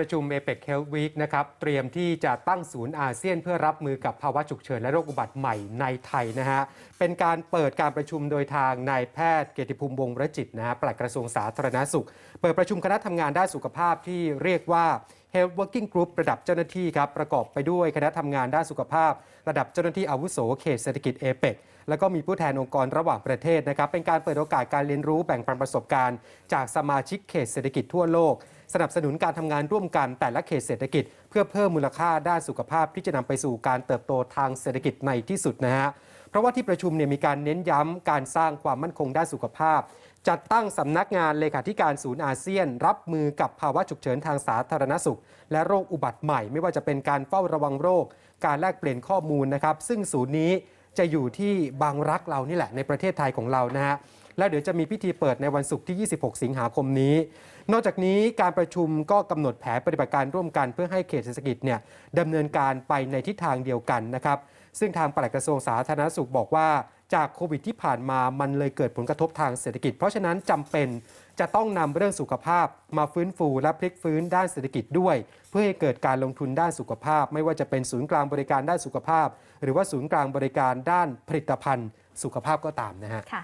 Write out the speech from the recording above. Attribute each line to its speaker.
Speaker 1: ประชุม APEC Health Week นะครับเตรียมที่จะตั้งศูนย์อาเซียนเพื่อรับมือกับภาวะฉุกเฉินและโรคอุบัติใหม่ในไทยนะฮะเป็นการเปิดการประชุมโดยทางนายแพทย์เกียรติภูมิวงศ์รจิตนะฮะปลัดกระทรวงสาธารณสุข เปิดประชุมคณะทำงานด้านสุขภาพที่เรียกว่า Health Working Group ระดับเจ้าหน้าที่ครับประกอบไปด้วยคณะทำงานด้านสุขภาพ ระดับเจ้าหน้าที่อาวุโสเขตเศรษฐกิจเอเปกแล้วก็มีผู้แทนองค์กรระหว่างประเทศนะครับเป็นการเปิดโอกาสการเรียนรู้แบ่งปันประสบการณ์ จากสมาชิกเขตเศรษฐกิจทั่วโลก สนับสนุนการทำงานร่วมกันแต่ละเขตเศรษฐกิจ เพื่อเพิ่มมูลค่าด้านสุขภาพที่จะนำไปสู่การเติบโตทางเศรษฐกิจในที่สุดนะฮะ เพราะว่าที่ประชุมเนี่ยมีการเน้นย้ำการสร้างความมั่นคงด้านสุขภาพ จัดตั้งสำนักงานเลขาธิการศูนย์อาเซียน รับมือกับภาวะฉุกเฉินทางสาธารณสุข และโรคอุบัติใหม่ ไม่ว่าจะเป็นการเฝ้าระวังโรค การแลกเปลี่ยนข้อมูลนะครับ ซึ่งศูนย์นี้ จะอยู่ที่บางรักเรานี่แหละในประเทศไทยของเรานะฮะแล้วเดี๋ยวจะมีพิธีเปิดในวันศุกร์ที่ 26 สิงหาคมนี้ นอกจากนี้การประชุมก็กำหนดแผนปฏิบัติการร่วมกันเพื่อให้เขตเศรษฐกิจเนี่ยดำเนินการไปในทิศทางเดียวกันนะครับ ซึ่งทางปลัดกระทรวงสาธารณสุขบอกว่า จากโควิดที่ผ่านมามันเลยเกิดผลกระทบทางเศรษฐกิจ เพราะฉะนั้นจำเป็นจะต้องนำเรื่องสุขภาพมาฟื้นฟูและพลิกฟื้นด้านเศรษฐกิจด้วย เพื่อให้เกิดการลงทุนด้านสุขภาพ ไม่ว่าจะเป็นศูนย์กลางบริการด้านสุขภาพ หรือว่าศูนย์กลางบริการด้านผลิตภัณฑ์สุขภาพก็ตามนะฮะ
Speaker 2: ค่ะ